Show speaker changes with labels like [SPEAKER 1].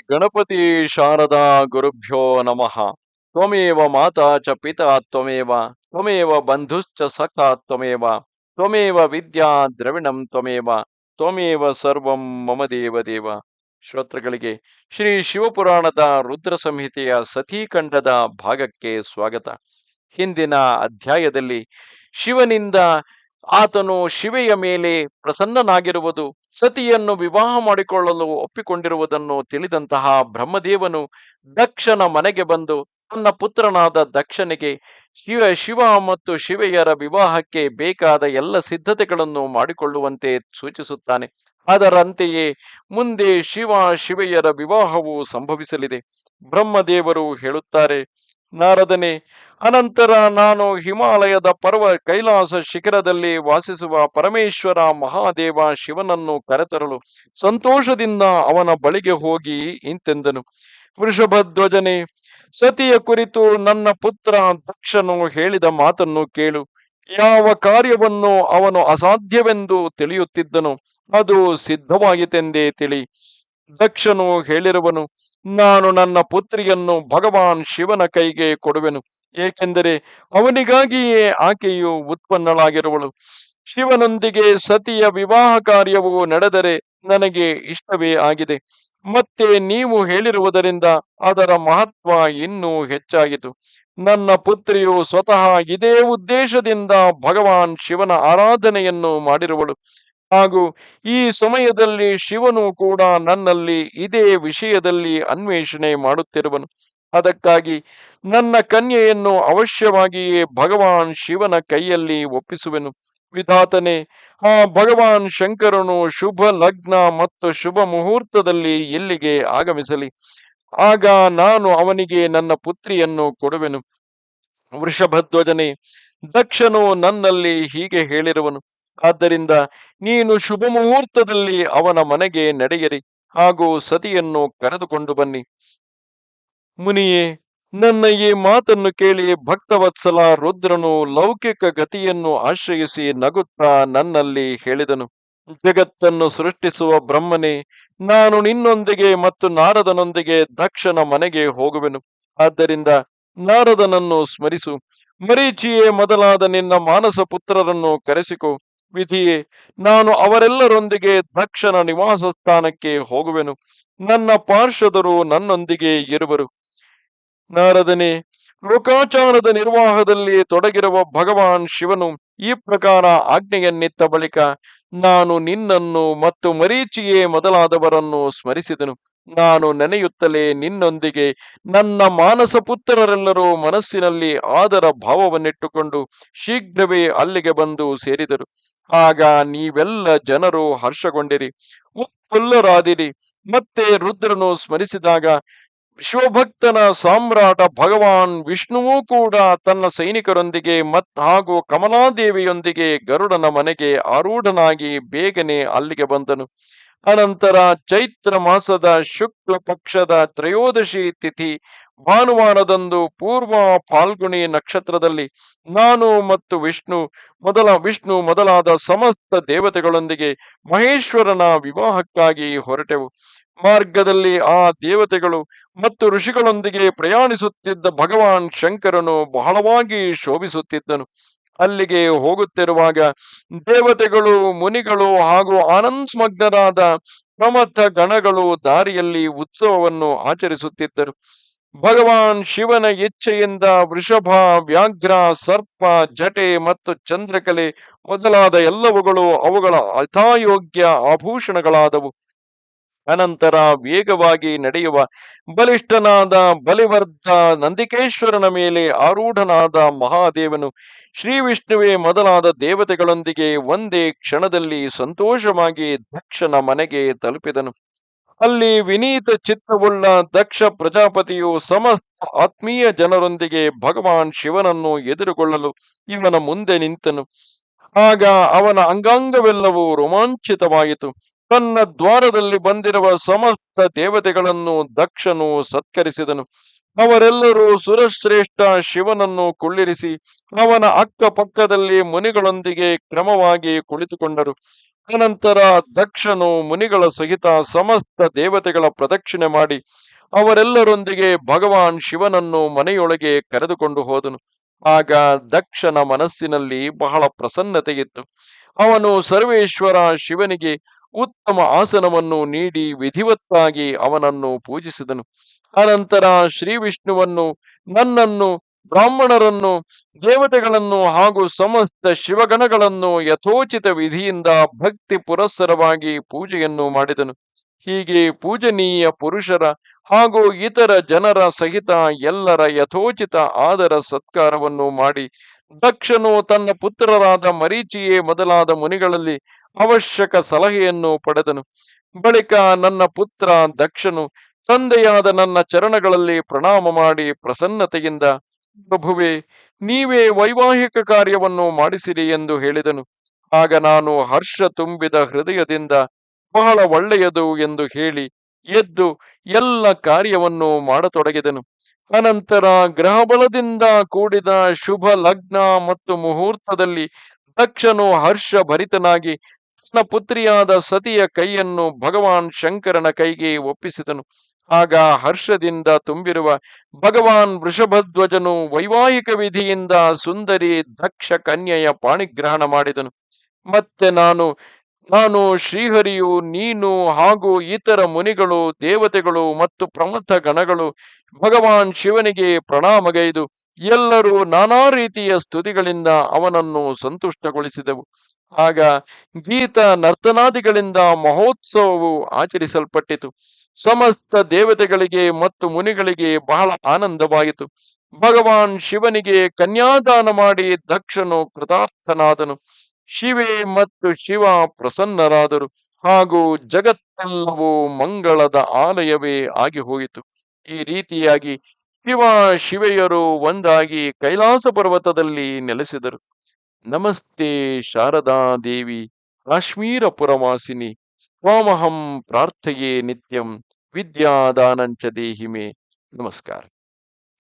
[SPEAKER 1] ಗಣಪತಿ ಶಾರದಾ ಗುರುಭ್ಯೋ ನಮಃ. ತ್ವಮೇವ ಮಾತಾ ಚ ಪಿತಾ ತ್ವಮೇವ ತ್ವಮೇವ ಬಂಧುಶ್ಚ ಸಖಾ ತ್ವಮೇವ ತ್ವಮೇವ ವಿದ್ಯಾ ದ್ರವಿಣಂ ತ್ವಮೇವ ತ್ವಮೇವ ಸರ್ವಂ ಮಮ ದೇವ ದೇವ. ಶ್ರೋತೃಗಳಿಗೆ ಶ್ರೀ ಶಿವಪುರಾಣದ ರುದ್ರ ಸಂಹಿತೆಯ ಸತೀಖಂಡದ ಭಾಗಕ್ಕೆ ಸ್ವಾಗತ. ಹಿಂದಿನ ಅಧ್ಯಾಯದಲ್ಲಿ ಶಿವನಿಂದ ಆತನು ಶಿವೆಯ ಮೇಲೆ ಪ್ರಸನ್ನನಾಗಿರುವುದು ಸತಿಯನ್ನು ವಿವಾಹ ಮಾಡಿಕೊಳ್ಳಲು ಒಪ್ಪಿಕೊಂಡಿರುವುದನ್ನು ತಿಳಿದಂತಹ ಬ್ರಹ್ಮದೇವನು ದಕ್ಷನ ಮನೆಗೆ ಬಂದು ತನ್ನ ಪುತ್ರನಾದ ದಕ್ಷನಿಗೆ ಶಿವ ಶಿವ ಮತ್ತು ಶಿವೆಯರ ವಿವಾಹಕ್ಕೆ ಬೇಕಾದ ಎಲ್ಲ ಸಿದ್ಧತೆಗಳನ್ನು ಮಾಡಿಕೊಳ್ಳುವಂತೆ ಸೂಚಿಸುತ್ತಾನೆ. ಅದರಂತೆಯೇ ಮುಂದೆ ಶಿವ ಶಿವೆಯರ ವಿವಾಹವು ಸಂಭವಿಸಲಿದೆ. ಬ್ರಹ್ಮದೇವರು ಹೇಳುತ್ತಾರೆ ನಾರದನೇ, ಅನಂತರ ನಾನು ಹಿಮಾಲಯದ ಪರ್ವ ಕೈಲಾಸ ಶಿಖರದಲ್ಲಿ ವಾಸಿಸುವ ಪರಮೇಶ್ವರ ಮಹಾದೇವ ಶಿವನನ್ನು ಕರೆತರಲು ಸಂತೋಷದಿಂದ ಅವನ ಬಳಿಗೆ ಹೋಗಿ ಇಂತೆಂದನು. ವೃಷಭಧ್ವಜನೆ, ಸತಿಯ ಕುರಿತು ನನ್ನ ಪುತ್ರ ದಕ್ಷನು ಹೇಳಿದ ಮಾತನ್ನು ಕೇಳು. ಯಾವ ಕಾರ್ಯವನ್ನು ಅವನು ಅಸಾಧ್ಯವೆಂದು ತಿಳಿಯುತ್ತಿದ್ದನು, ಅದು ಸಿದ್ಧವಾಗಿತೆಂದೇ ತಿಳಿ. ದಕ್ಷನು ಹೇಳಿರುವನು, ನಾನು ನನ್ನ ಪುತ್ರಿಯನ್ನು ಭಗವಾನ್ ಶಿವನ ಕೈಗೆ ಕೊಡುವೆನು, ಏಕೆಂದರೆ ಅವನಿಗಾಗಿಯೇ ಆಕೆಯು ಉತ್ಪನ್ನಳಾಗಿರುವಳು. ಶಿವನೊಂದಿಗೆ ಸತಿಯ ವಿವಾಹ ಕಾರ್ಯವು ನಡೆದರೆ ನನಗೆ ಇಷ್ಟವೇ ಆಗಿದೆ. ಮತ್ತೆ ನೀವು ಹೇಳಿರುವುದರಿಂದ ಅದರ ಮಹತ್ವ ಇನ್ನೂ ಹೆಚ್ಚಾಯಿತು ನನ್ನ ಪುತ್ರಿಯು ಸ್ವತಃ ಇದೇ ಉದ್ದೇಶದಿಂದ ಭಗವಾನ್ ಶಿವನ ಆರಾಧನೆಯನ್ನು ಮಾಡಿರುವಳು. ಹಾಗೂ ಈ ಸಮಯದಲ್ಲಿ ಶಿವನು ಕೂಡ ನನ್ನಲ್ಲಿ ಇದೇ ವಿಷಯದಲ್ಲಿ ಅನ್ವೇಷಣೆ ಮಾಡುತ್ತಿರುವನು. ಅದಕ್ಕಾಗಿ ನನ್ನ ಕನ್ಯೆಯನ್ನು ಅವಶ್ಯವಾಗಿಯೇ ಭಗವಾನ್ ಶಿವನ ಕೈಯಲ್ಲಿ ಒಪ್ಪಿಸುವೆನು. ವಿಧಾತನೆ, ಆ ಭಗವಾನ್ ಶಂಕರನು ಶುಭ ಲಗ್ನ ಮತ್ತು ಶುಭ ಮುಹೂರ್ತದಲ್ಲಿ ಇಲ್ಲಿಗೆ ಆಗಮಿಸಲಿ. ಆಗ ನಾನು ಅವನಿಗೆ ನನ್ನ ಪುತ್ರಿಯನ್ನು ಕೊಡುವೆನು. ವೃಷಭಧ್ವಜನೆ, ದಕ್ಷನು ನನ್ನಲ್ಲಿ ಹೀಗೆ ಹೇಳಿರುವನು. ಆದ್ದರಿಂದ ನೀನು ಶುಭ ಮುಹೂರ್ತದಲ್ಲಿ ಅವನ ಮನೆಗೆ ನಡೆಯರಿ ಹಾಗೂ ಸತಿಯನ್ನು ಕರೆದುಕೊಂಡು ಬನ್ನಿ. ಮುನಿಯೇ, ನನ್ನ ಈ ಮಾತನ್ನು ಕೇಳಿ ಭಕ್ತವತ್ಸಲ ರುದ್ರನು ಲೌಕಿಕ ಗತಿಯನ್ನು ಆಶ್ರಯಿಸಿ ನಗುತ್ತಾ ನನ್ನಲ್ಲಿ ಹೇಳಿದನು. ಜಗತ್ತನ್ನು ಸೃಷ್ಟಿಸುವ ಬ್ರಹ್ಮನೇ, ನಾನು ನಿನ್ನೊಂದಿಗೆ ಮತ್ತು ನಾರದನೊಂದಿಗೆ ದಕ್ಷನ ಮನೆಗೆ ಹೋಗುವೆನು. ಆದ್ದರಿಂದ ನಾರದನನ್ನು ಸ್ಮರಿಸು. ಮರೀಚಿಯೇ, ಮೊದಲಾದ ನಿನ್ನ ಮಾನಸ ಪುತ್ರರನ್ನು ಕರೆಸಿಕೊ. ವಿಧಿಯೇ ನಾನು ಅವರೆಲ್ಲರೊಂದಿಗೆ ದಕ್ಷನ ನಿವಾಸ ಸ್ಥಾನಕ್ಕೆ ಹೋಗುವೆನು. ನನ್ನ ಪಾರ್ಷದರು ನನ್ನೊಂದಿಗೆ ಇರುವರು. ನಾರದನೆ, ಲೋಕಾಚಾರದ ನಿರ್ವಾಹದಲ್ಲಿ ತೊಡಗಿರುವ ಭಗವಾನ್ ಶಿವನು ಈ ಪ್ರಕಾರ ಆಜ್ಞೆಯನ್ನಿತ್ತ ಬಳಿಕ, ನಾನು ನಿನ್ನನ್ನು ಮತ್ತು ಮರೀಚಿಯೇ ಮೊದಲಾದವರನ್ನು ಸ್ಮರಿಸಿದನು. ನಾನು ನೆನೆಯುತ್ತಲೇ ನಿನ್ನೊಂದಿಗೆ ನನ್ನ ಮಾನಸ ಪುತ್ರರೆಲ್ಲರೂ ಮನಸ್ಸಿನಲ್ಲಿ ಆದರ ಭಾವವನ್ನಿಟ್ಟುಕೊಂಡು ಶೀಘ್ರವೇ ಅಲ್ಲಿಗೆ ಬಂದು ಸೇರಿದರು. ಆಗ ನೀವೆಲ್ಲ ಜನರು ಹರ್ಷಗೊಂಡಿರಿ. ಉತ್ಫುಲ್ಲರಾದಿರಿ. ಮತ್ತೆ ರುದ್ರನು ಸ್ಮರಿಸಿದಾಗ ಶಿವಭಕ್ತನ ಸಾಮ್ರಾಟ ಭಗವಾನ್ ವಿಷ್ಣುವೂ ಕೂಡ ತನ್ನ ಸೈನಿಕರೊಂದಿಗೆ ಮತ್ ಹಾಗೂ ಕಮಲಾದೇವಿಯೊಂದಿಗೆ ಗರುಡನ ಮನೆಗೆ ಆರೂಢನಾಗಿ ಬೇಗನೆ ಅಲ್ಲಿಗೆ ಬಂದನು. ಅನಂತರ ಚೈತ್ರ ಮಾಸದ ಶುಕ್ಲ ಪಕ್ಷದ ತ್ರಯೋದಶಿ ತಿಥಿ ಭಾನುವಾರದಂದು ಪೂರ್ವ ಫಾಲ್ಗುಣಿ ನಕ್ಷತ್ರದಲ್ಲಿ ನಾನು ಮತ್ತು ವಿಷ್ಣು ಮೊದಲ ವಿಷ್ಣು ಮೊದಲಾದ ಸಮಸ್ತ ದೇವತೆಗಳೊಂದಿಗೆ ಮಹೇಶ್ವರನ ವಿವಾಹಕ್ಕಾಗಿ ಹೊರಟೆವು. ಮಾರ್ಗದಲ್ಲಿ ಆ ದೇವತೆಗಳು ಮತ್ತು ಋಷಿಗಳೊಂದಿಗೆ ಪ್ರಯಾಣಿಸುತ್ತಿದ್ದ ಭಗವಾನ್ ಶಂಕರನು ಬಹಳವಾಗಿ ಶೋಭಿಸುತ್ತಿದ್ದನು. ಅಲ್ಲಿಗೆ ಹೋಗುತ್ತಿರುವಾಗ ದೇವತೆಗಳು, ಮುನಿಗಳು ಹಾಗೂ ಆನಂದಮಗ್ನರಾದ ಪ್ರಮಥ ಗಣಗಳು ದಾರಿಯಲ್ಲಿ ಉತ್ಸವವನ್ನು ಆಚರಿಸುತ್ತಿದ್ದರು. ಭಗವಾನ್ ಶಿವನ ಇಚ್ಛೆಯಿಂದ ವೃಷಭ, ವ್ಯಾಘ್ರ, ಸರ್ಪ, ಜಟೆ ಮತ್ತು ಚಂದ್ರಕಲೆ ಮೊದಲಾದ ಎಲ್ಲವುಗಳು ಅವುಗಳ ಅಥಾಯೋಗ್ಯ ಆಭೂಷಣಗಳಾದವು. ಅನಂತರ ವೇಗವಾಗಿ ನಡೆಯುವ ಬಲಿಷ್ಠನಾದ ಬಲಿವರ್ಧ ನಂದಿಕೇಶ್ವರನ ಮೇಲೆ ಆರೂಢನಾದ ಮಹಾದೇವನು ಶ್ರೀ ವಿಷ್ಣುವೇ ಮೊದಲಾದ ದೇವತೆಗಳೊಂದಿಗೆ ಒಂದೇ ಕ್ಷಣದಲ್ಲಿ ಸಂತೋಷವಾಗಿ ದಕ್ಷನ ಮನೆಗೆ ತಲುಪಿದನು. ಅಲ್ಲಿ ವಿನೀತ ಚಿತ್ತವುಳ್ಳ ದಕ್ಷ ಪ್ರಜಾಪತಿಯು ಸಮಸ್ತ ಆತ್ಮೀಯ ಜನರೊಂದಿಗೆ ಭಗವಾನ್ ಶಿವನನ್ನು ಎದುರುಗೊಳ್ಳಲು ಇವನ ಮುಂದೆ ನಿಂತನು. ಆಗ ಅವನ ಅಂಗಾಂಗವೆಲ್ಲವೂ ರೋಮಾಂಚಿತವಾಯಿತು. ತನ್ನ ದ್ವಾರದಲ್ಲಿ ಬಂದಿರುವ ಸಮಸ್ತ ದೇವತೆಗಳನ್ನು, ದಕ್ಷನು ಸತ್ಕರಿಸಿದನು. ಅವರೆಲ್ಲರೂ ಸುರಶ್ರೇಷ್ಠ ಶಿವನನ್ನು ಕುಳ್ಳಿರಿಸಿ, ಅವನ ಅಕ್ಕಪಕ್ಕದಲ್ಲಿ ಮುನಿಗಳೊಂದಿಗೆ ಕ್ರಮವಾಗಿ ಕುಳಿತುಕೊಂಡರು. ಅನಂತರ ದಕ್ಷನು ಮುನಿಗಳ ಸಹಿತ ಸಮಸ್ತ ದೇವತೆಗಳ ಪ್ರದಕ್ಷಿಣೆ ಮಾಡಿ, ಅವರೆಲ್ಲರೊಂದಿಗೆ ಭಗವಾನ್ ಶಿವನನ್ನು ಮನೆಯೊಳಗೆ ಕರೆದುಕೊಂಡು ಹೋದನು. ಆಗ ದಕ್ಷನ ಮನಸ್ಸಿನಲ್ಲಿ ಬಹಳ ಪ್ರಸನ್ನತೆಯಿತ್ತು. ಅವನು ಸರ್ವೇಶ್ವರ ಶಿವನಿಗೆ ಉತ್ತಮ ಆಸನವನ್ನು ನೀಡಿ ವಿಧಿವತ್ತಾಗಿ ಅವನನ್ನು ಪೂಜಿಸಿದನು. ಅನಂತರ ಶ್ರೀ ವಿಷ್ಣುವನ್ನು ನನ್ನನ್ನು, ಬ್ರಾಹ್ಮಣರನ್ನು, ದೇವತೆಗಳನ್ನು ಹಾಗೂ ಸಮಸ್ತ ಶಿವಗಣಗಳನ್ನು ಯಥೋಚಿತ ವಿಧಿಯಿಂದ ಭಕ್ತಿ ಪುರಸ್ಸರವಾಗಿ ಪೂಜೆಯನ್ನು ಮಾಡಿದನು. ಹೀಗೆ ಪೂಜನೀಯ ಪುರುಷರ ಹಾಗೂ ಇತರ ಜನರ ಸಹಿತ ಎಲ್ಲರ ಯಥೋಚಿತ ಆದರ ಸತ್ಕಾರವನ್ನು ಮಾಡಿ ದಕ್ಷನು ತನ್ನ ಪುತ್ರರಾದ ಮರೀಚಿಯೇ ಮೊದಲಾದ ಮುನಿಗಳಲ್ಲಿ ಅವಶ್ಯಕ ಸಲಹೆಯನ್ನು ಪಡೆದನು. ಬಳಿಕ ನನ್ನ ಪುತ್ರ ದಕ್ಷನು ತಂದೆಯಾದ ನನ್ನ ಚರಣಗಳಲ್ಲಿ ಪ್ರಣಾಮ ಮಾಡಿ ಪ್ರಸನ್ನತೆಯಿಂದ, ಪ್ರಭುವೆ, ನೀವೇ ವೈವಾಹಿಕ ಕಾರ್ಯವನ್ನು ಮಾಡಿಸಿರಿ ಎಂದು ಹೇಳಿದನು. ಆಗ ನಾನು ಹರ್ಷ ತುಂಬಿದ ಹೃದಯದಿಂದ ಬಹಳ ಒಳ್ಳೆಯದು ಎಂದು ಹೇಳಿ ಎದ್ದು ಎಲ್ಲ ಕಾರ್ಯವನ್ನು ಮಾಡತೊಡಗಿದನು. ಅನಂತರ ಗ್ರಹಬಲದಿಂದ ಕೂಡಿದ ಶುಭ ಲಗ್ನ ಮತ್ತು ಮುಹೂರ್ತದಲ್ಲಿ ದಕ್ಷನು ಹರ್ಷ ಭರಿತನಾಗಿ ತನ್ನ ಪುತ್ರಿಯಾದ ಸತಿಯ ಕೈಯನ್ನು ಭಗವಾನ್ ಶಂಕರನ ಕೈಗೆ ಒಪ್ಪಿಸಿದನು. ಆಗ ಹರ್ಷದಿಂದ ತುಂಬಿರುವ ಭಗವಾನ್ ವೃಷಭಧ್ವಜನು ವೈವಾಹಿಕ ವಿಧಿಯಿಂದ ಸುಂದರಿ ದಕ್ಷ ಕನ್ಯೆಯ ಪಾಣಿಗ್ರಹಣ ಮಾಡಿದನು. ಮತ್ತೆ ನಾನು ನಾನು ಶ್ರೀಹರಿಯು, ನೀನು ಹಾಗೂ ಇತರ ಮುನಿಗಳು, ದೇವತೆಗಳು ಮತ್ತು ಪ್ರಮಥ ಗಣಗಳು ಭಗವಾನ್ ಶಿವನಿಗೆ ಪ್ರಣಾಮಗೈದು. ಎಲ್ಲರೂ ನಾನಾ ರೀತಿಯ ಸ್ತುತಿಗಳಿಂದ ಅವನನ್ನು ಸಂತುಷ್ಟಗೊಳಿಸಿದವು. ಆಗ ಗೀತ ನರ್ತನಾದಿಗಳಿಂದ ಮಹೋತ್ಸವವು ಆಚರಿಸಲ್ಪಟ್ಟಿತು. ಸಮಸ್ತ ದೇವತೆಗಳಿಗೆ ಮತ್ತು ಮುನಿಗಳಿಗೆ ಬಹಳ ಆನಂದವಾಯಿತು. ಭಗವಾನ್ ಶಿವನಿಗೆ ಕನ್ಯಾದಾನ ಮಾಡಿ ದಕ್ಷನು ಕೃತಾರ್ಥನಾದನು. ಶಿವೆ ಮತ್ತು ಶಿವ ಪ್ರಸನ್ನರಾದರು. ಹಾಗೂ ಜಗತ್ತೆಲ್ಲವೂ ಮಂಗಳದ ಆಲಯವೇ ಆಗಿ ಹೋಯಿತು ಈ ರೀತಿಯಾಗಿ ಶಿವ ಶಿವೆಯರು ಒಂದಾಗಿ ಕೈಲಾಸ ಪರ್ವತದಲ್ಲಿ ನೆಲೆಸಿದರು. ನಮಸ್ತೆ ಶಾರದಾ ದೇವಿ ಕಾಶ್ಮೀರ ಪುರವಾಸಿನಿ ಸ್ವಾಮಹಂ ಪ್ರಾರ್ಥೆಯೇ ನಿತ್ಯಂ. ವಿದ್ಯಾದಾನಂಚ ದೇಹಿಮೆ. ನಮಸ್ಕಾರ.